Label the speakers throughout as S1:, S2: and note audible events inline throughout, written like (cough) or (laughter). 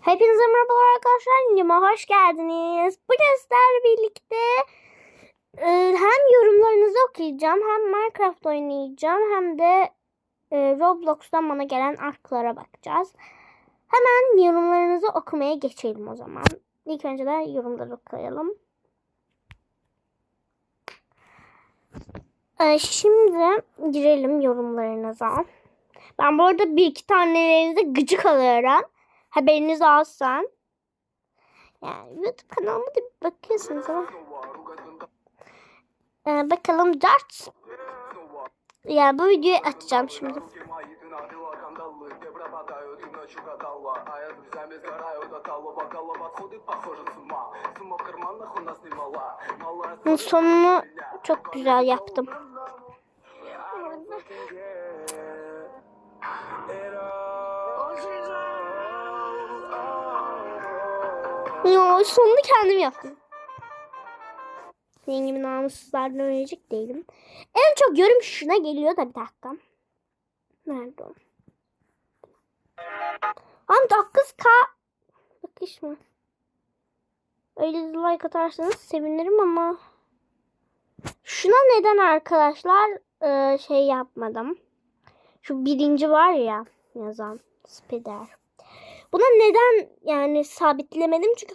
S1: Hepinize merhabalar arkadaşlar. Yuma hoş geldiniz. Bugün sizlerle birlikte e, hem yorumlarınızı okuyacağım, hem Minecraft oynayacağım, hem de e, Roblox'tan bana gelen arklara bakacağız. Hemen yorumlarınızı okumaya geçelim o zaman. İlk önce de yorumları okuyalım. E, şimdi girelim yorumlarınıza. Ben bu arada bir iki tanelerinize gıcık alıyorum. Haberiniz olsun. Yani YouTube kanalıma da bir bakıyorsunuz ama. Ee, bakalım Dart. Ya bu videoyu açacağım şimdi. Sonunu çok güzel yaptım. Ya sonunu kendim yaptım. Senin gibi namussuzlardan ölecek değilim. En çok yorum şuna geliyor da bir dakika. Nerede o? Am 9k bakışma. Öyle like atarsanız sevinirim ama şuna neden arkadaşlar e, şey yapmadım. Şu birinci var ya yazan spider. Buna neden yani sabitlemedim çünkü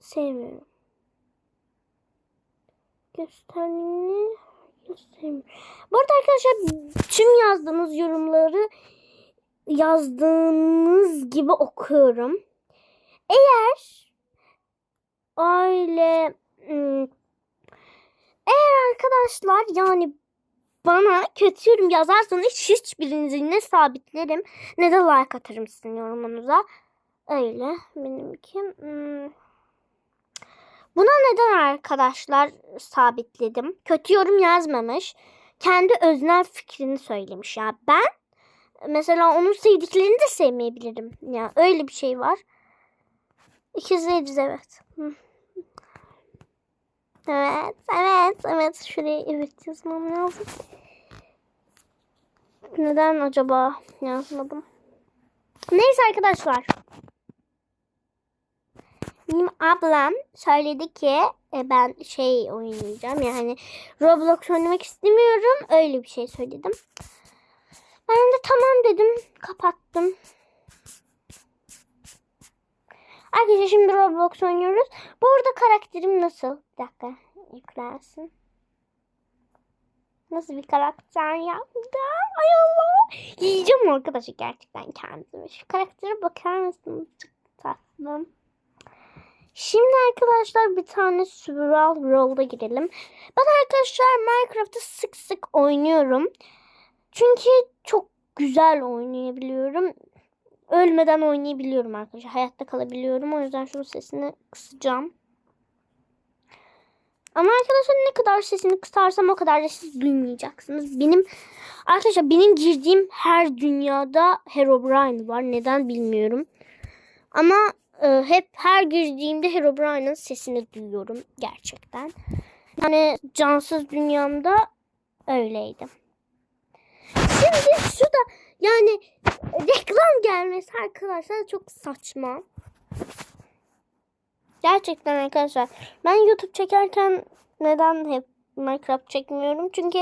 S1: sevmiyorum. Gösterdiğini göstermiyorum. Bu arada arkadaşlar tüm yazdığınız yorumları yazdığınız gibi okuyorum. Eğer öyle hmm, eğer arkadaşlar yani bana kötü yorum yazarsanız hiçbirinizi ne sabitlerim ne de like atarım sizin yorumunuza. Öyle benimki. Hmm. Buna neden arkadaşlar sabitledim? Kötü yorum yazmamış. Kendi öznel fikrini söylemiş ya. Ben mesela onun sevdiklerini de sevmeyebilirim. Ya öyle bir şey var. İkizleriz evet. Hı. Evet, evet, evet. Şuraya evet yazmam lazım. Neden acaba yazmadım? Neyse arkadaşlar. Benim ablam söyledi ki e, ben şey oynayacağım yani Roblox oynamak istemiyorum. Öyle bir şey söyledim. Ben de tamam dedim. Kapattım. Arkadaşlar şimdi Roblox oynuyoruz. Bu arada karakterim nasıl? Bir dakika yüklensin. Nasıl bir karakter yaptım? Ay Allah. Yiyeceğim arkadaşlar gerçekten kendimi. Şu karaktere bakar mısınız? Çok tatlı. Şimdi arkadaşlar bir tane survival role'da girelim. Ben arkadaşlar Minecraft'ı sık sık oynuyorum. Çünkü çok güzel oynayabiliyorum. Ölmeden oynayabiliyorum arkadaşlar. Hayatta kalabiliyorum. O yüzden şunun sesini kısacağım. Ama arkadaşlar ne kadar sesini kısarsam o kadar da siz duymayacaksınız. Benim arkadaşlar benim girdiğim her dünyada Herobrine var. Neden bilmiyorum. Ama e, hep her girdiğimde Herobrine'ın sesini duyuyorum gerçekten. Yani cansız dünyamda öyleydi. Şimdi şu da yani reklam gelmesi arkadaşlar çok saçma. Gerçekten arkadaşlar ben YouTube çekerken neden hep Minecraft çekmiyorum? Çünkü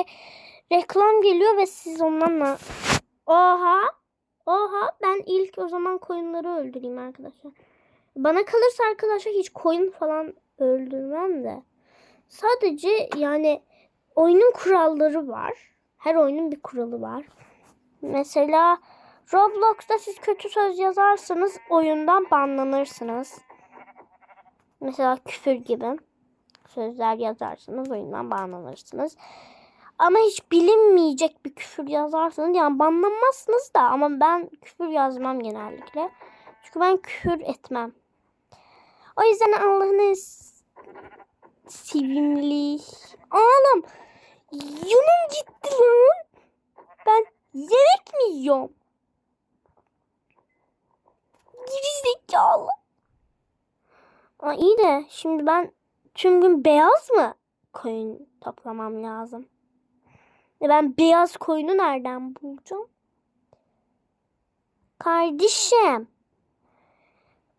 S1: reklam geliyor ve siz ondan Oha! Oha! Ben ilk o zaman koyunları öldüreyim arkadaşlar. Bana kalırsa arkadaşlar hiç koyun falan öldürmem de. Sadece yani oyunun kuralları var. Her oyunun bir kuralı var. Mesela Roblox'ta siz kötü söz yazarsanız oyundan banlanırsınız. Mesela küfür gibi sözler yazarsanız oyundan banlanırsınız. Ama hiç bilinmeyecek bir küfür yazarsanız yani banlanmazsınız da ama ben küfür yazmam genellikle. Çünkü ben küfür etmem. O yüzden Allah'ın sevimli. Oğlum yunum gitti lan. Ben yemek mi yiyorum? Geri zekalı. Aa, iyi de şimdi ben tüm gün beyaz mı koyun toplamam lazım? E ben beyaz koyunu nereden bulacağım? Kardeşim.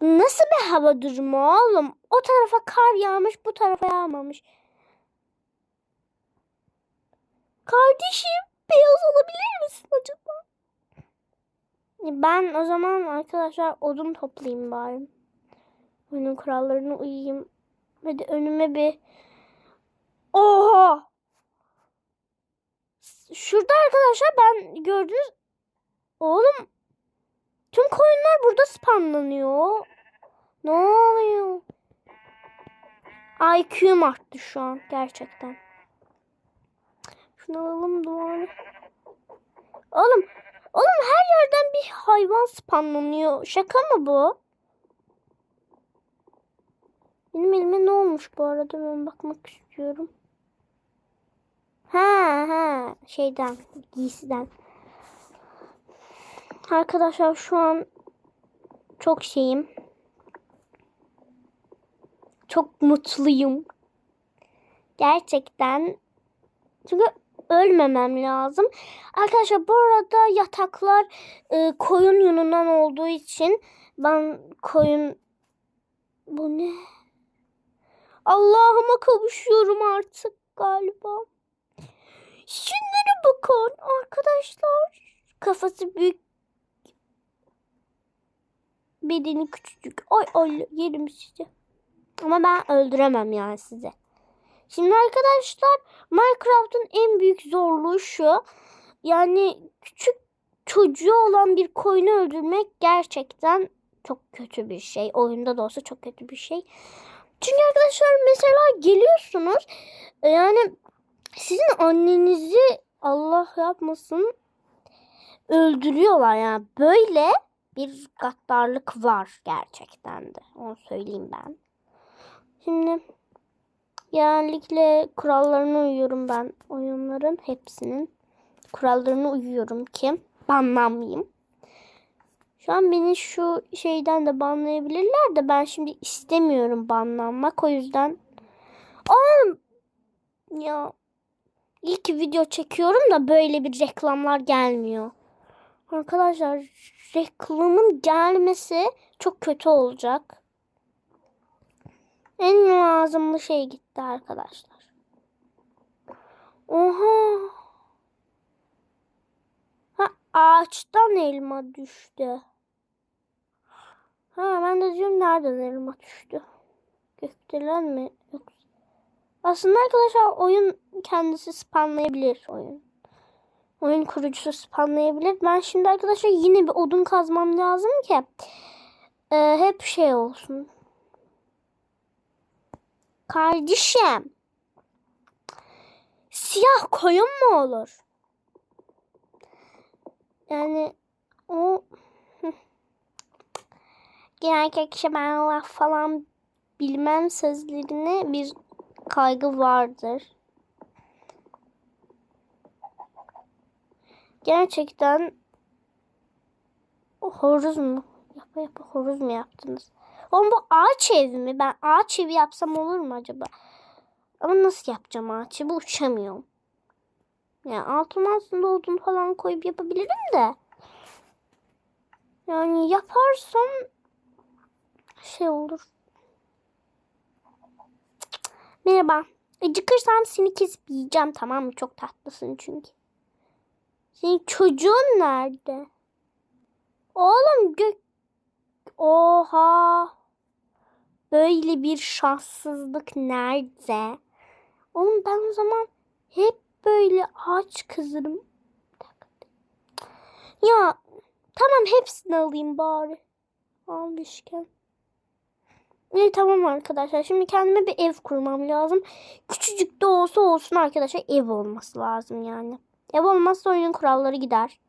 S1: Nasıl bir hava durumu oğlum? O tarafa kar yağmış, bu tarafa yağmamış. Kardeşim, beyaz olabilir misin acaba? Ben o zaman arkadaşlar odun toplayayım bari. Oyunun kurallarına uyayım. Hadi önüme bir... Oha! Şurada arkadaşlar ben gördünüz... Oğlum tüm koyunlar burada spamlanıyor. Ne oluyor? IQ'm arttı şu an gerçekten. Şunu alalım duvarı. Oğlum, oğlum her yerden bir hayvan spamlanıyor. Şaka mı bu? Benim elime ne olmuş bu arada ben bakmak istiyorum. Ha ha şeyden giysiden. Arkadaşlar şu an çok şeyim. Çok mutluyum. Gerçekten. Çünkü ölmemem lazım. Arkadaşlar bu arada yataklar e, koyun yunundan olduğu için ben koyun bu ne? Allah'ıma kavuşuyorum artık galiba. Şunlara bakın arkadaşlar. Kafası büyük. Bedeni küçücük. Ay ay yerim sizi. Ama ben öldüremem yani sizi. Şimdi arkadaşlar Minecraft'ın en büyük zorluğu şu. Yani küçük çocuğu olan bir koyunu öldürmek gerçekten çok kötü bir şey. Oyunda da olsa çok kötü bir şey. Çünkü arkadaşlar mesela geliyorsunuz e, yani sizin annenizi Allah yapmasın öldürüyorlar yani böyle bir gaddarlık var gerçekten de onu söyleyeyim ben. Şimdi genellikle kurallarına uyuyorum ben oyunların hepsinin kurallarına uyuyorum ki banlanmayayım. Şu an beni şu şeyden de banlayabilirler de ben şimdi istemiyorum banlanmak. O yüzden Oğlum ya ilk video çekiyorum da böyle bir reklamlar gelmiyor. Arkadaşlar reklamın gelmesi çok kötü olacak. En lazımlı şey gitti arkadaşlar. Oha. Ha ağaçtan elma düştü. Ha ben de diyorum nereden elma düştü? Gökdelen mi? Yok. Aslında arkadaşlar oyun kendisi spamlayabilir oyun. Oyun kurucusu spamlayabilir. Ben şimdi arkadaşlar yine bir odun kazmam lazım ki e, hep şey olsun. Kardeşim. Siyah koyun mu olur? Yani o (laughs) genellikle kişi ben laf falan bilmem sözlerine bir kaygı vardır. Gerçekten horuz mu? Yapa yapa horuz mu yaptınız? Oğlum bu ağaç ev mi? Ben ağaç evi yapsam olur mu acaba? Ama nasıl yapacağım ağaç evi? Uçamıyorum. Yani altına aslında odun falan koyup yapabilirim de. Yani yaparsam şey olur. Merhaba. Acıkırsam seni kesip yiyeceğim tamam mı? Çok tatlısın çünkü. Senin çocuğun nerede? Oğlum gök... Oha. Böyle bir şanssızlık nerede? Oğlum ben o zaman hep böyle ağaç kızırım. Ya tamam hepsini alayım bari. Almışken. İyi tamam arkadaşlar. Şimdi kendime bir ev kurmam lazım. Küçücük de olsa olsun arkadaşlar ev olması lazım yani. Ev olmazsa oyunun kuralları gider.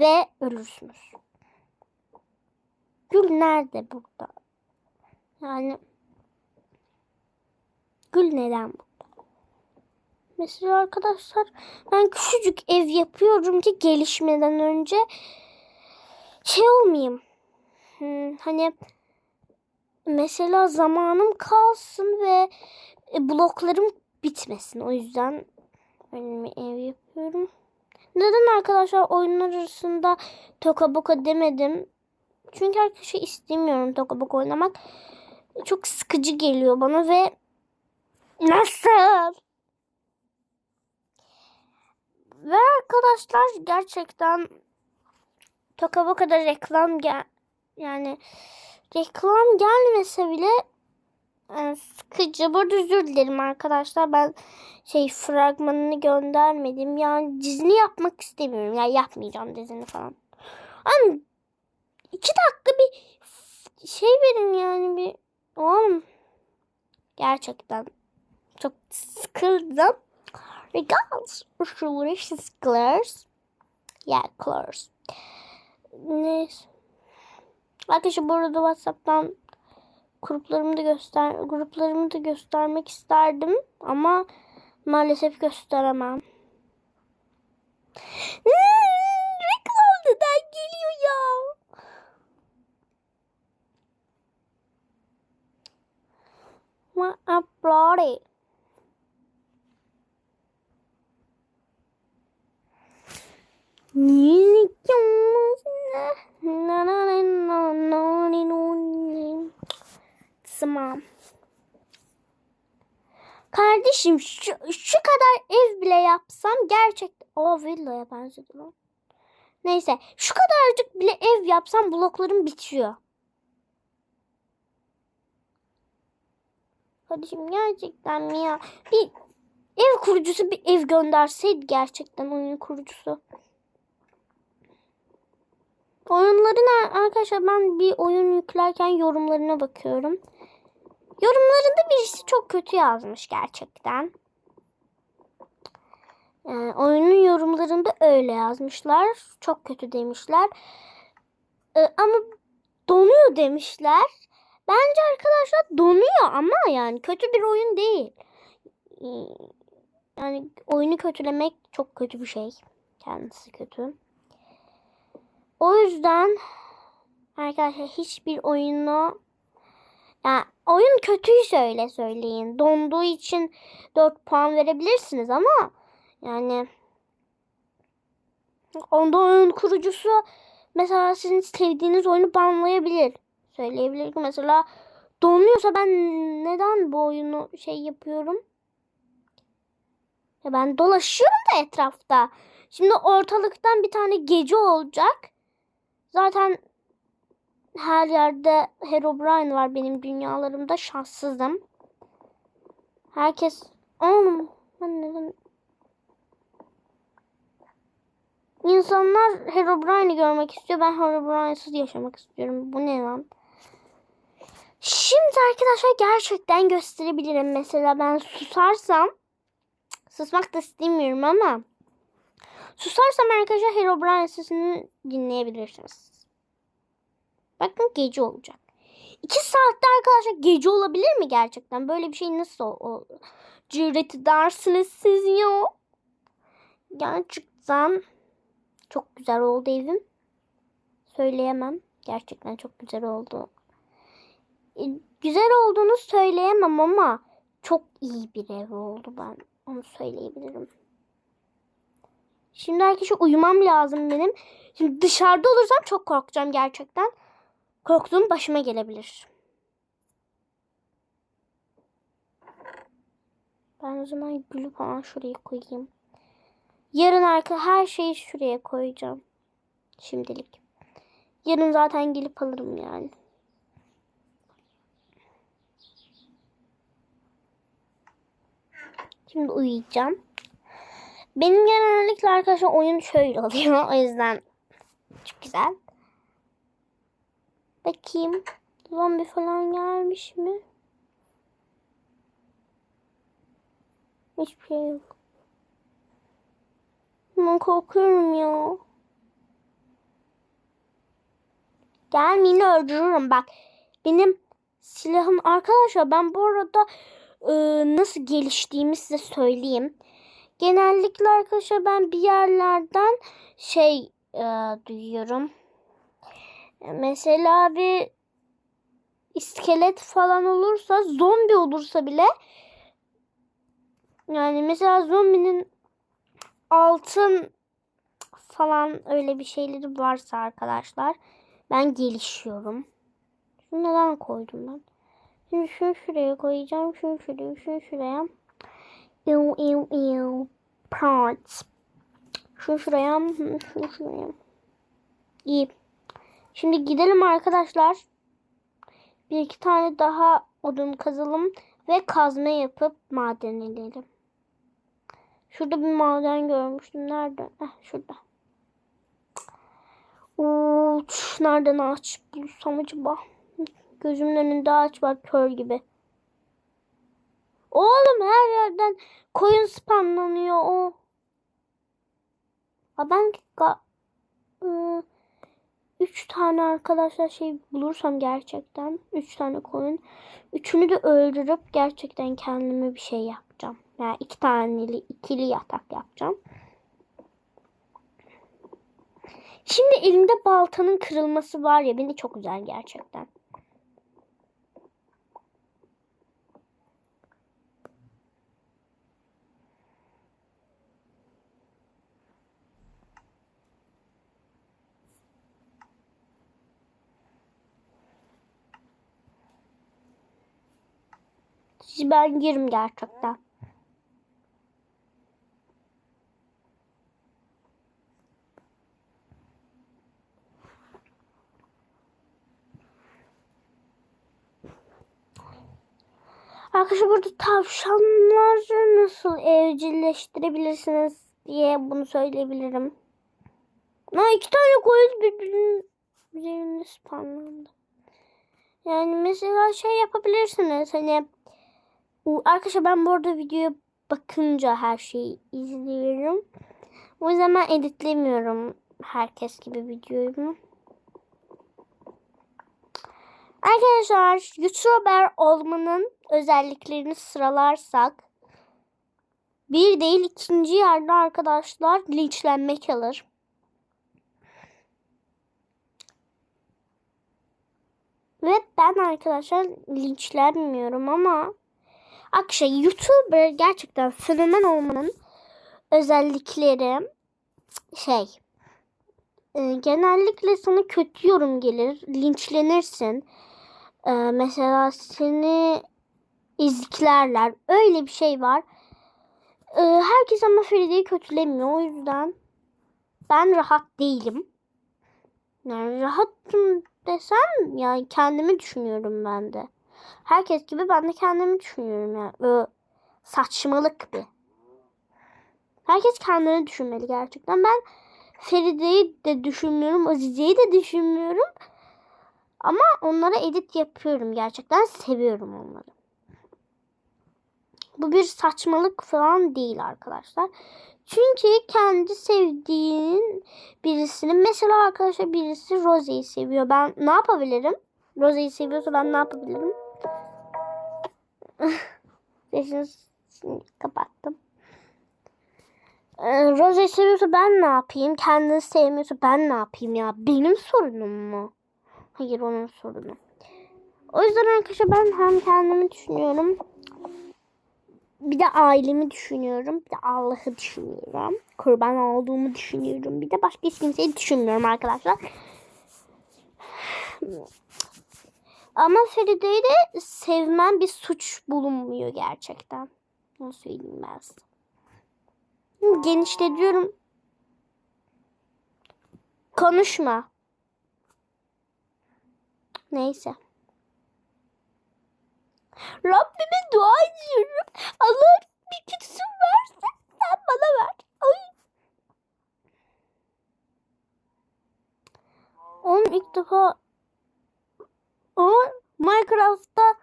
S1: Ve ölürsünüz. Gül nerede burada? Yani Gül neden burada? Mesela arkadaşlar ben küçücük ev yapıyorum ki gelişmeden önce şey olmayayım. Hmm, hani mesela zamanım kalsın ve e, bloklarım bitmesin. O yüzden ben bir ev yapıyorum. Neden arkadaşlar oyunlar arasında toka boka demedim? Çünkü arkadaşlar istemiyorum Tokabok oynamak. Çok sıkıcı geliyor bana ve nasıl? Ve arkadaşlar gerçekten Tokaboka'da reklam gel yani reklam gelmese bile yani sıkıcı. Burada özür dilerim arkadaşlar. Ben şey fragmanını göndermedim. Yani dizini yapmak istemiyorum. Yani yapmayacağım dizini falan. Ama iki dakika bir şey verin yani bir oğlum gerçekten çok sıkıldım. Regals. Usually clears. Yeah, clears. Neyse. Arkadaşlar bu arada WhatsApp'tan gruplarımı da göster gruplarımı da göstermek isterdim ama maalesef gösteremem. Hmm, reklam neden geliyor ya? What a bloody. Tamam. Kardeşim şu, şu kadar ev bile yapsam gerçekten... O villaya benzedi lan. Neyse şu kadarcık bile ev yapsam bloklarım bitiyor. Kardeşim gerçekten mi ya? Bir ev kurucusu bir ev gönderseydi gerçekten oyun kurucusu. Oyunların arkadaşlar ben bir oyun yüklerken yorumlarına bakıyorum. Yorumlarında birisi çok kötü yazmış gerçekten. Ee, oyunun yorumlarında öyle yazmışlar. Çok kötü demişler. Ee, ama donuyor demişler. Bence arkadaşlar donuyor ama yani kötü bir oyun değil. Yani oyunu kötülemek çok kötü bir şey. Kendisi kötü. O yüzden arkadaşlar hiçbir oyunu yani oyun kötüyse öyle söyleyin. Donduğu için 4 puan verebilirsiniz ama yani onda oyun kurucusu mesela sizin sevdiğiniz oyunu banlayabilir. Söyleyebilir ki mesela donuyorsa ben neden bu oyunu şey yapıyorum? Ya ben dolaşıyorum da etrafta. Şimdi ortalıktan bir tane gece olacak. Zaten her yerde Herobrine var benim dünyalarımda. Şanssızım. Herkes oğlum ben neden İnsanlar Herobrine'i görmek istiyor. Ben Herobrine'sız yaşamak istiyorum. Bu ne lan? Şimdi arkadaşlar gerçekten gösterebilirim. Mesela ben susarsam susmak da istemiyorum ama susarsam arkadaşlar Herobrine sesini dinleyebilirsiniz. Bakın gece olacak. İki saatte arkadaşlar gece olabilir mi gerçekten? Böyle bir şey nasıl o, cüret edersiniz siz ya? Gerçekten çok güzel oldu evim. Söyleyemem. Gerçekten çok güzel oldu. E, güzel olduğunu söyleyemem ama çok iyi bir ev oldu ben. Onu söyleyebilirim. Şimdi arkadaşlar uyumam lazım benim. Şimdi dışarıda olursam çok korkacağım gerçekten. Korktuğum başıma gelebilir. Ben o zaman gülü falan şuraya koyayım. Yarın arka her şeyi şuraya koyacağım. Şimdilik. Yarın zaten gelip alırım yani. Şimdi uyuyacağım. Benim genellikle arkadaşlar oyun şöyle oluyor. (laughs) O yüzden çok güzel. Bakayım. Zombi falan gelmiş mi? Hiçbir şey yok. Ben korkuyorum ya. Gelmeyin öldürürüm bak. Benim silahım arkadaşlar ben bu arada e, nasıl geliştiğimi size söyleyeyim. Genellikle arkadaşlar ben bir yerlerden şey e, duyuyorum. Mesela bir iskelet falan olursa zombi olursa bile yani mesela zombinin altın falan öyle bir şeyleri varsa arkadaşlar Ben gelişiyorum. Şunu neden koydum ben? Şimdi şunu şuraya koyacağım. Şunu şuraya, şunu şuraya. Ew, ew, ew. Parts. Şunu şuraya, şunu şuraya. İyi. Şimdi gidelim arkadaşlar. Bir iki tane daha odun kazalım ve kazma yapıp maden edelim. Şurada bir maden görmüştüm. Nerede? Eh, şurada. Uç, nereden ağaç bulsam acaba? Gözümün önünde ağaç var kör gibi. Oğlum her yerden koyun spamlanıyor o. Ha ben ıı, üç tane arkadaşlar şey bulursam gerçekten üç tane koyun. Üçünü de öldürüp gerçekten kendime bir şey yapacağım. Yani iki taneli ikili yatak yapacağım. Şimdi elimde baltanın kırılması var ya beni çok güzel gerçekten. Ben girim gerçekten. Arkadaşlar burada tavşanları nasıl evcilleştirebilirsiniz diye bunu söyleyebilirim. Ha iki tane koyun birbirinin üzerinde spawnlandı. Yani mesela şey yapabilirsiniz hani arkadaşlar ben bu arada videoya bakınca her şeyi izliyorum. O yüzden ben editlemiyorum herkes gibi videomu. Arkadaşlar YouTuber olmanın özelliklerini sıralarsak bir değil ikinci yerde arkadaşlar linçlenmek alır. Ve ben arkadaşlar linçlenmiyorum ama Arkadaşlar YouTuber gerçekten fenomen olmanın özellikleri şey e, genellikle sana kötü yorum gelir, linçlenirsin. E, mesela seni izliklerler. Öyle bir şey var. E, herkes ama Feride'yi kötülemiyor. O yüzden ben rahat değilim. Yani rahatım desem yani kendimi düşünüyorum ben de. Herkes gibi ben de kendimi düşünüyorum yani. Böyle saçmalık bir. Herkes kendini düşünmeli gerçekten. Ben Feride'yi de düşünmüyorum. Azize'yi de düşünmüyorum. Ama onlara edit yapıyorum. Gerçekten seviyorum onları. Bu bir saçmalık falan değil arkadaşlar. Çünkü kendi sevdiğin birisinin mesela arkadaşlar birisi Rose'yi seviyor. Ben ne yapabilirim? Rose'yi seviyorsa ben ne yapabilirim? (laughs) Sesini kapattım. Ee, Rose'yi seviyorsa ben ne yapayım? Kendini sevmiyorsa ben ne yapayım ya? Benim sorunum mu? Hayır onun sorunu. O yüzden arkadaşlar ben hem kendimi düşünüyorum. Bir de ailemi düşünüyorum. Bir de Allah'ı düşünüyorum. Kurban olduğumu düşünüyorum. Bir de başka hiç kimseyi düşünmüyorum arkadaşlar. Ama Feride'yi de sevmem bir suç bulunmuyor gerçekten. Onu söyleyeyim ben size. Genişletiyorum. Konuşma. Neyse. Rabbime dua ediyorum. Allah bir kötüsü varsa sen bana ver. Ay. Oğlum ilk defa o Minecraft'ta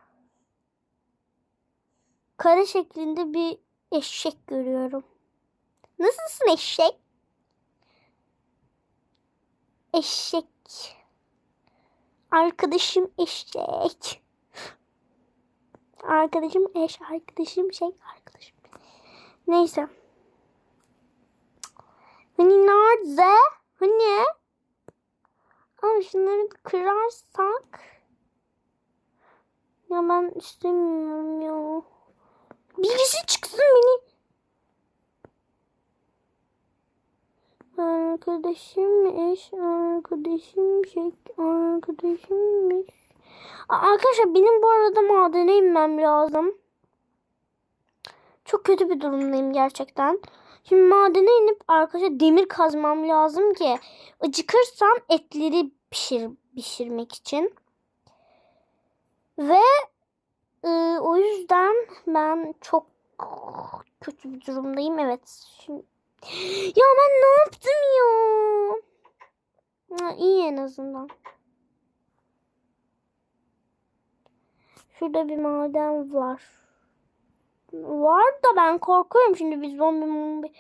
S1: kare şeklinde bir eşek görüyorum. Nasılsın eşek? Eşek. Arkadaşım eşek. Arkadaşım eş, arkadaşım şey, arkadaşım. Neyse. Hani nerede? Hani? Ama şunları kırarsak. Ya ben istemiyorum ya. Birisi çıksın beni. Arkadaşımmış, arkadaşımmış, arkadaşımmış. Arkadaşlar benim bu arada madene inmem lazım. Çok kötü bir durumdayım gerçekten. Şimdi madene inip arkadaşlar demir kazmam lazım ki acıkırsam etleri pişir, pişirmek için. Ve e, o yüzden ben çok kötü bir durumdayım. Evet. Şimdi... Ya ben ne yaptım ya? Ha, iyi en azından. Şurada bir maden var. Var da ben korkuyorum şimdi bir zombi mombi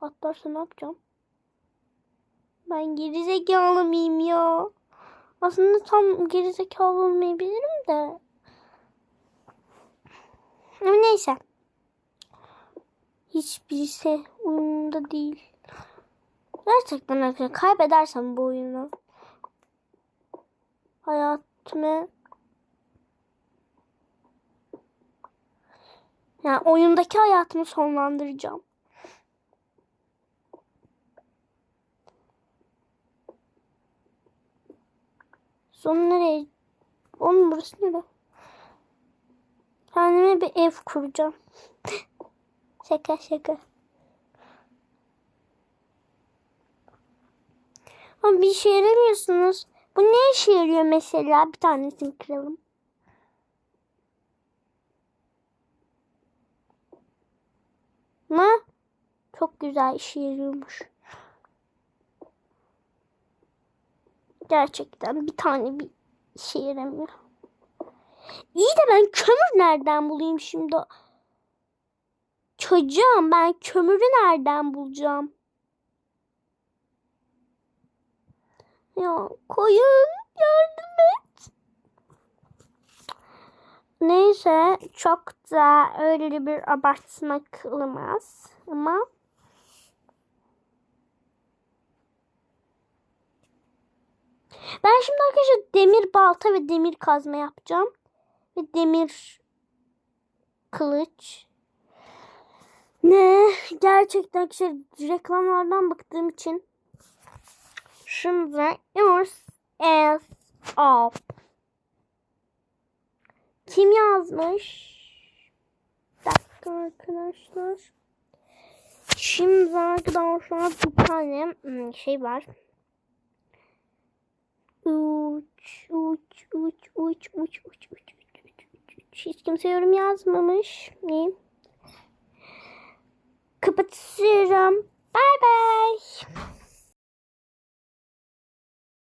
S1: atlarsa ne yapacağım? Ben gerizekalı mıyım ya? Aslında tam gerizekalı olmayabilirim de. Ama neyse. Hiçbirisi umurumda değil. Gerçekten arkadaşlar kaybedersem bu oyunu hayatımı yani oyundaki hayatımı sonlandıracağım. Son nereye? Onun burası nere? Kendime bir ev kuracağım. (laughs) şaka şaka. Ama bir işe yaramıyorsunuz. Bu ne işe yarıyor mesela? Bir tanesini kıralım. Mı? Çok güzel işe yarıyormuş. Gerçekten bir tane bir işe yaramıyor. İyi de ben kömür nereden bulayım şimdi? Çocuğum ben kömürü nereden bulacağım? Ya koyun yardım et. Neyse çok da öyle bir abartmak olmaz ama ben şimdi arkadaşlar demir balta ve demir kazma yapacağım ve demir kılıç. Ne gerçekten arkadaşlar reklamlardan bıktığım için Şimdi yours is off. Kim yazmış? Bir dakika arkadaşlar. Şimdi arkadaşlar bir tane hmm, şey var. Uç, uç, uç, uç, uç, uç, uç, uç, uç, uç. Hiç kimse yorum yazmamış. İyi. Kapatıyorum. Bye bye.